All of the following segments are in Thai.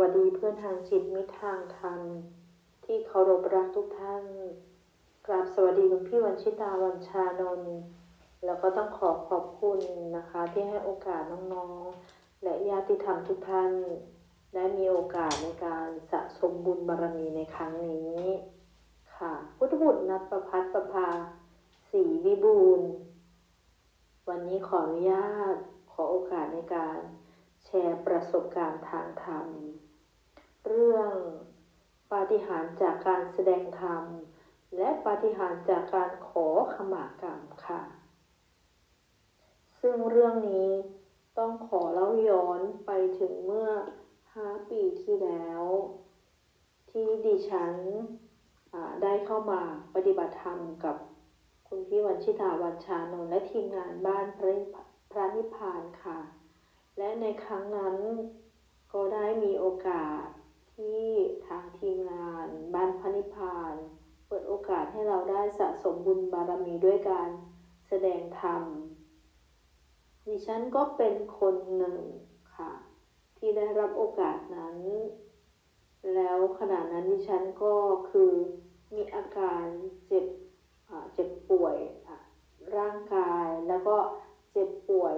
วัสดีเพื่อนทางจิตมิตรทางธรรม ที่เคารพรักทุกท่านกราบสวัสดีคุณพี่วันชิตาวันชานนท์แล้วก็ต้องขอขอบคุณนะคะ ที่ให้โอกาสน้องๆ และญาติธรรมทุกท่าน ได้มีโอกาสในการสะสมบุญบารมีในครั้งนี้ ค่ะ พุทธบุตรนัดประพัฒประภาสีวิบูลย์วันนี้ขออนุญาตขอโอกาสในการแชร์ประสบการณ์ทางธรรม เรื่องปาฏิหาริย์จากการแสดงธรรม และปาฏิหาริย์จากการขอขมากรรมค่ะ ซึ่งเรื่องนี้ต้องขอเล่าย้อนไปถึงเมื่อ 5 ปีที่แล้ว ที่ดิฉันได้เข้ามาปฏิบัติธรรมกับคุณพี่วันชิตาวันชานนท์และทีมงานบ้านพระพระนิพพานค่ะ และในครั้งนั้นก็ได้มีโอกาส ที่ทางทีมงานบ้านพระนิพพาน เปิดโอกาสให้เราได้สะสมบุญบารมีด้วยการแสดงธรรม ดิฉันก็เป็นคนหนึ่งค่ะ ที่ได้รับโอกาสนั้น แล้วขณะนั้นดิฉันก็คือมีอาการเจ็บอ่าเจ็บป่วยร่างกายแล้วก็เจ็บป่วย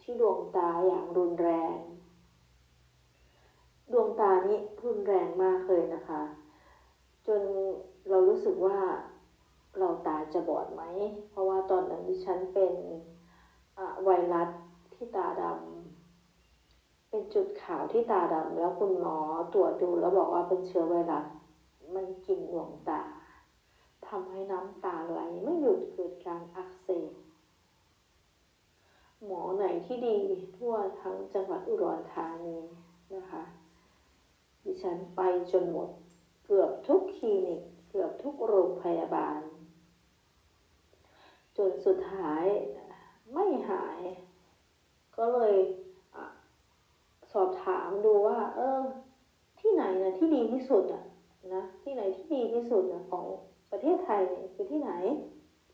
ที่ดวงตาอย่างรุนแรง ดวงตานี้รุนแรงมากเลยนะคะ จนเรารู้สึกว่าเราตาจะบอดไหม เพราะว่าตอนนั้นดิฉันเป็นไวรัสที่ตาดำเป็นจุดขาวที่ตาดำแล้วคุณหมอตรวจดูแล้วบอกว่าเป็นเชื้อไวรัสมันกินดวงตาทำให้น้ำตาไหลไม่หยุดเกิดการอักเสบหมอไหนที่ดีทั่วทั้งจังหวัดอุดรธานีนะคะ ดิฉันไปจนหมด เกือบทุกคลินิก เกือบทุกโรงพยาบาล จนสุดท้ายไม่หาย ก็เลยอสอบถามดูว่า เออ ที่ไหนนะที่ดีที่สุดอะนะที่ไหนที่ดีที่สุดนะของประเทศไทยเนี่ยคือที่ไหน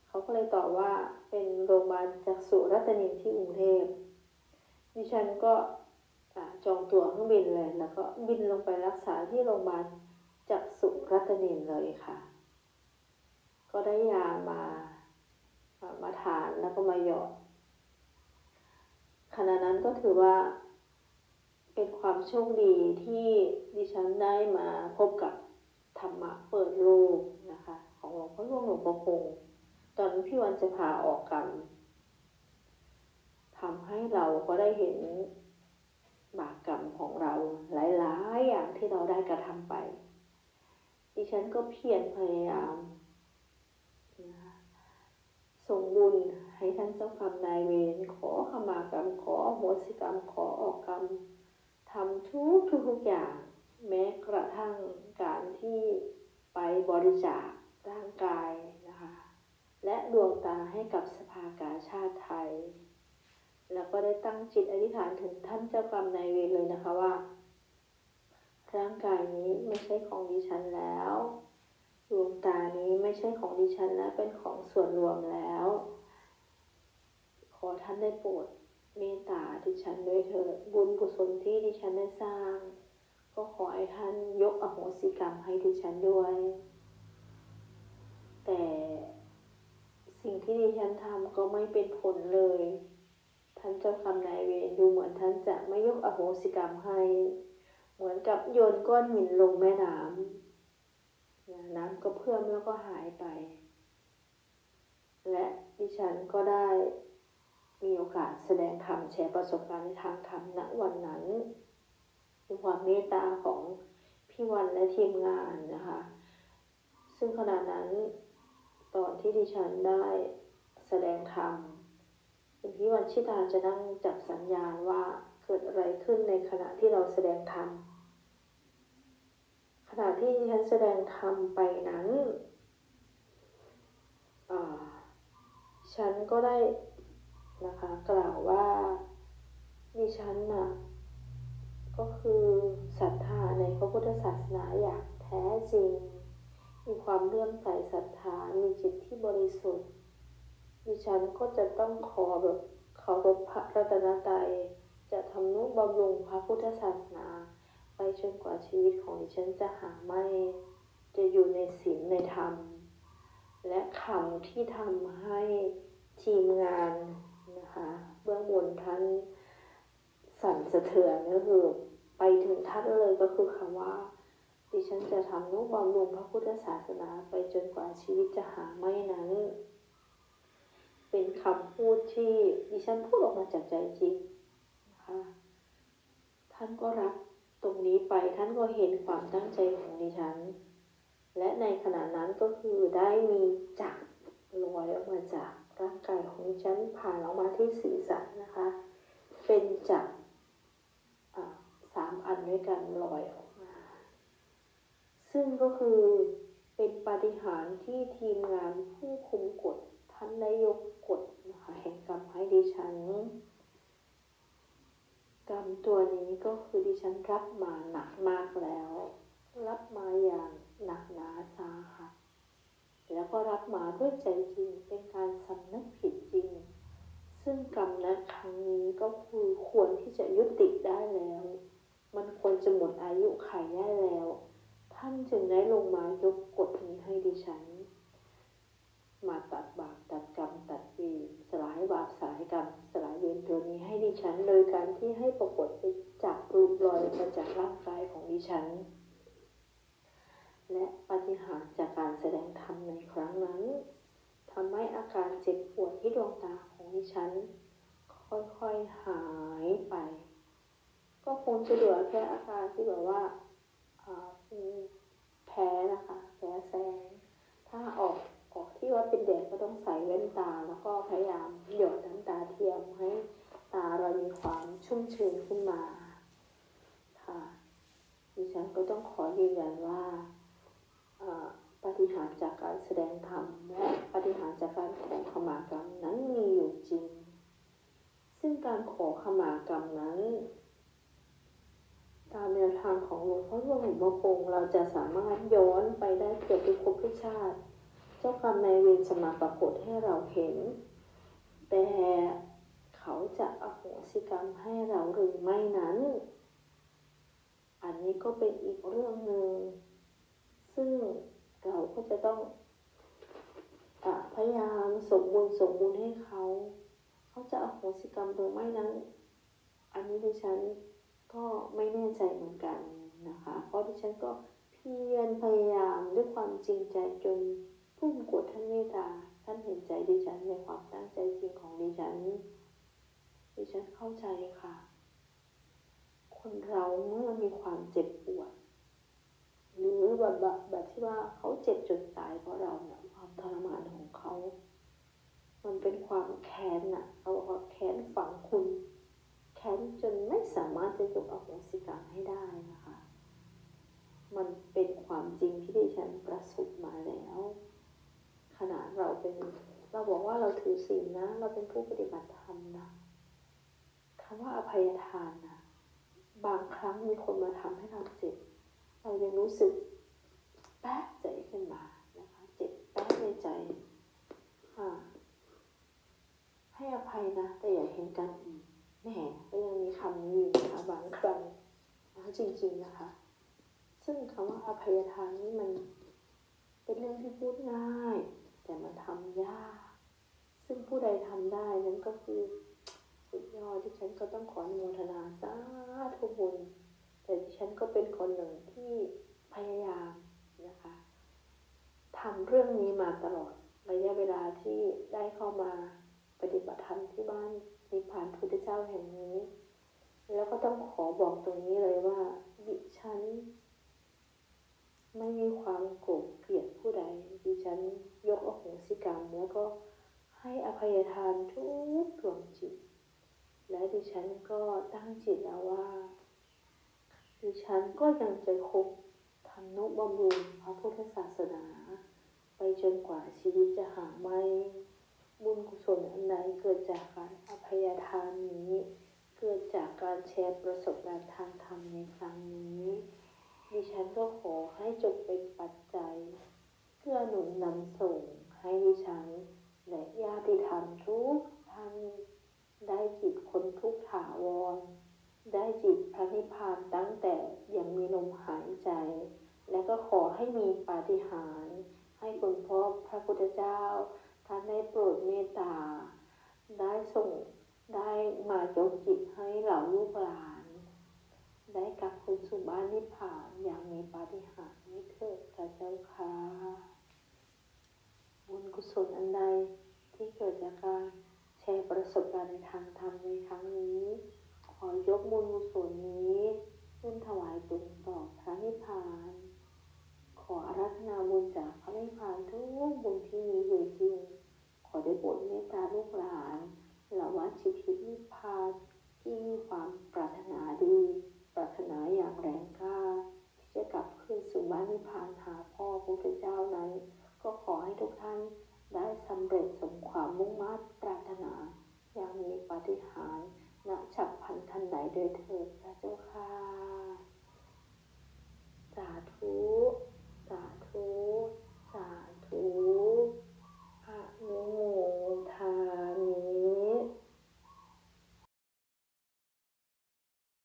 เขาก็เลยตอบว่าเป็นโรงพยาบาลจักษุรัตนินที่กรุงเทพดิฉันก็ จองตั๋วเครื่องบินเลย แล้วก็บินลงไปรักษาที่โรงพยาบาลจักษุรัตนินเลยค่ะ ก็ได้ยามามาทานแล้วก็มาหยอดขณะนั้นก็ถือว่าเป็นความโชคดีที่ดิฉันได้มาพบกับธรรมะเปิดโลกนะคะ ของหลวงพ่อหลวงหลวงพ่อคง ตอนพี่วันจะพาออกกันทำให้เราก็ได้เห็น บาปกรรมของเราหลายๆอย่างที่เราได้กระทำไป ดิฉันก็เพียรพยายามส่งบุญให้ท่านเจ้ากรรมนายเวรขอขมากรรมขออโหสิกรรมขอออกกรรมทำทุกทุกทุกอย่าง แม้กระทั่งการที่ไปบริจาคร่างกายนะคะ และดวงตาให้กับสภากาชาติไทย แล้วก็ได้ตั้งจิตอธิษฐานถึงท่านเจ้ากรรมนายเวรเลยนะคะว่า ร่างกายนี้ไม่ใช่ของดิฉันแล้วดวงตานี้ไม่ใช่ของดิฉันและเป็นของส่วนรวมแล้ว ขอท่านได้โปรดเมตตาดิฉันด้วยเถิดบุญกุศลที่ดิฉันได้สร้าง ก็ขอให้ท่านยกอโหสิกรรมให้ดิฉันด้วย แต่สิ่งที่ดิฉันทำก็ไม่เป็นผลเลย ท่านเจ้ากรรมนายเวรดูเหมือนท่านจะไม่ยกอโหสิกรรมให้ เหมือนกับโยนก้อนหินลงแม่น้ำน้ำก็เพิ่มแล้วก็หายไป และดิฉันก็ได้มีโอกาสแสดงธรรมแชร์ประสบการณ์ในทางธรรมณวันนั้นด้วยความเมตตาของพี่วันและทีมงานนะคะ ซึ่งขณะนั้นตอนที่ดิฉันได้แสดงธรรม คุณพี่วันชิตาจะนั่งจับสัญญาณว่าเกิดอะไรขึ้นในขณะที่เราแสดงธรรมขณะที่ฉันแสดงธรรมไปนั้นฉันก็ได้นะคะกล่าวว่าดิฉันน่ะก็คือศรัทธาในพระพุทธศาสนาอย่างแท้จริง มีความเลื่อมใสศรัทธา มีจิตที่บริสุทธิ์ ดิฉันก็จะต้องขอแบบเคารพพระรัตนตรัยจะทำนุบำรุงพระพุทธศาสนา ไปจนกว่าชีวิตของดิฉันจะหาไม่ จะอยู่ในศีลในธรรม และคำที่ทำให้ทีมงานนะคะเบื้องบนท่านสั่นสะเทือนก็คือไปถึงท่านเลยก็คือคำว่า ดิฉันจะทำนุบำรุงพระพุทธศาสนาไปจนกว่าชีวิตจะหาไม่นั้น เป็นคำพูดที่ดิฉันพูดออกมาจากใจจริงนะคะท่านก็รับตรงนี้ไปท่านก็เห็นความตั้งใจของดิฉัน และในขณะนั้นก็คือได้มีจักรลอยออกมาจากร่างกายของดิฉันผ่านออกมาที่ศีรษะนะคะ เป็นจักรสามอันด้วยกันลอยออกมา ซึ่งก็คือเป็นปาฏิหาริย์ที่ทีมงานผู้คุมกฎท่านได้ยก แห่งกรรมให้ดิฉัน กรรมตัวนี้ก็คือดิฉันรับมาหนักมากแล้ว รับมาอย่างหนักหนาสาหัสแล้วก็รับมาด้วยใจจริงเป็นการสำนึกผิดจริง ซึ่งกรรมในครั้งนี้ก็คือควรที่จะยุติได้แล้ว มันควรจะหมดอายุไขได้แล้ว ท่านจึงได้ลงมายกกฎนี้ให้ดิฉัน มาตัดบาปตัดกรรมตัดเวรสลายบาปสลายกรรมสลายเวรตัวนี้ให้ดิฉัน โดยการที่ให้ปรากฏไปจากรูปรอยมาจากร่างกายของดิฉัน และปฏิหารจากการแสดงธรรมในครั้งนั้นทำให้อาการเจ็บปวดที่ดวงตาของดิฉัน ค่อยๆหายไป ก็คงจะเหลือแค่อาการที่แบบว่าอ่าเป็นแพ้นะคะแพ้แสงถ้าออก ออกที่ว่าเป็นแดดก็ต้องใส่แว่นตา แล้วก็พยายามหยดน้ำตาเทียมให้ตาเรามีความชุ่มชื้นขึ้นมาค่ะดิฉันก็ต้องขอยืนยันว่าปฏิหารจากการแสดงธรรมและปฏิหารจากการขอขมากรรมนั้นมีอยู่จริง ซึ่งการขอขมากรรมนั้น ตามแนวทางของหลวงพ่อหลวงพ่อคงเราจะสามารถย้อนไปได้เกือบทุกภพทุกชาติ เจ้ากรรมนายเวรจะมาปรากฏให้เราเห็น แต่เขาจะอโหสิกรรมให้เราหรือไม่นั้น อันนี้ก็เป็นอีกเรื่องหนึ่ง ซึ่งเราก็จะต้องอพยายามสมบูรณ์สมบูรณ์ให้เขา เขาจะอโหสิกรรมหรือไม่นั้น อันนี้ดิฉันก็ไม่แน่ใจเหมือนกันนะคะ เพราะดิฉันก็เพียรพยายามด้วยความจริงใจจน ผู้มีกฎท่านเมตตาท่านเห็นใจดิฉันในความตั้งใจจริงของดิฉัน ดิฉันเข้าใจค่ะ คนเราเมื่อมีความเจ็บปวด หรือแบบแบบแบบที่ว่าเขาเจ็บจนตายเพราะเราเนี่ยความทรมานของเขา มันเป็นความแค้นน่ะเขาบอกว่าแค้นฝังคุณแค้นจนไม่สามารถจะยกอโหสิกรรมให้ได้นะคะ มันเป็นความจริงที่ดิฉันประสบมาแล้ว ขนาดเราเป็นเราบอกว่าเราถือศีลนะ เราเป็นผู้ปฏิบัติธรรมนะคำว่าอภัยทานนะบางครั้งมีคนมาทำให้เราเจ็บ เรายังรู้สึกแป๊บใจขึ้นมานะคะ เจ็บแป๊บในใจอ่าให้อภัยนะ แต่อย่าเห็นกันอีกแหมก็ยังมีคำนี้อยู่นะคะบางครั้งนะจริงๆนะคะ ซึ่งคำว่าอภัยทานนี่มัน เป็นเรื่องที่พูดง่าย แต่มันทำยาก ซึ่งผู้ใดทำได้นั้นก็คือสุดยอดที่ฉันก็ต้องขออนุโมทนาสาธุบุญ แต่ดิฉันก็เป็นคนหนึ่งที่พยายามนะคะทำเรื่องนี้มาตลอดระยะเวลาที่ได้เข้ามาปฏิบัติธรรมที่บ้านนิพพานพุทธเจ้าแห่งนี้ แล้วก็ต้องขอบอกตรงนี้เลยว่า ดิฉัน ไม่มีความโกรธเกลียดผู้ใด ดิฉันยกอโหสิกรรมแล้วก็ให้อภัยทานทุกดวงจิต และดิฉันก็ตั้งจิตแล้วว่า ดิฉันก็ยังจะคบทำนุบำรุงพระพุทธศาสนา ไปจนกว่าชีวิตจะหาไม่บุญกุศลอันใดเกิดจากการอภัยทานนี้ เกิดจากการแชร์ประสบการณ์ทางธรรมในครั้งนี้ ดิฉันก็ขอให้จงเป็นปัจจัย เพื่อหนุนนำส่งให้ดิฉัน และญาติธรรมทุกท่านได้จิตคนทุกถาวร ได้จิตพระนิพพานตั้งแต่ยังมีลมหายใจ และก็ขอให้มีปาฏิหาริย์ให้คุณพ่อพระพุทธเจ้า ท่านได้โปรดเมตตา ได้ส่งได้มายกจิตให้เหล่าลูกหลาน ได้กลับคืนสู่บ้านนิพพานอย่างมีปาฏิหาริย์นี้เถิดพระเจ้าค่ะบุญกุศลอันใดที่เกิดจากการแชร์ประสบการณ์ในทางธรรมในครั้งนี้ ขอยกบุญกุศลนี้ขึ้นถวายบุญต่อพระนิพพาน ขออาราธนาบุญจากพระนิพพานทุกบุญที่มีอยู่จริง ขอได้โปรดเมตตาลูกหลานเหล่าวัดชิพินิพพานที่มีความปรารถนาดี ปรารถนาอย่างแรงกล้าที่จะกลับขึ้นสู่บ้านนิพพานหาพ่อพระพุทธเจ้านั้น ก็ขอให้ทุกท่านได้สำเร็จสมความมุ่งมั่นปรารถนา อย่างมีปฏิหาริย์ณฉับพันทันใดโดยเถิดพระเจ้าค่ะสาธุสาธุสาธุอะโม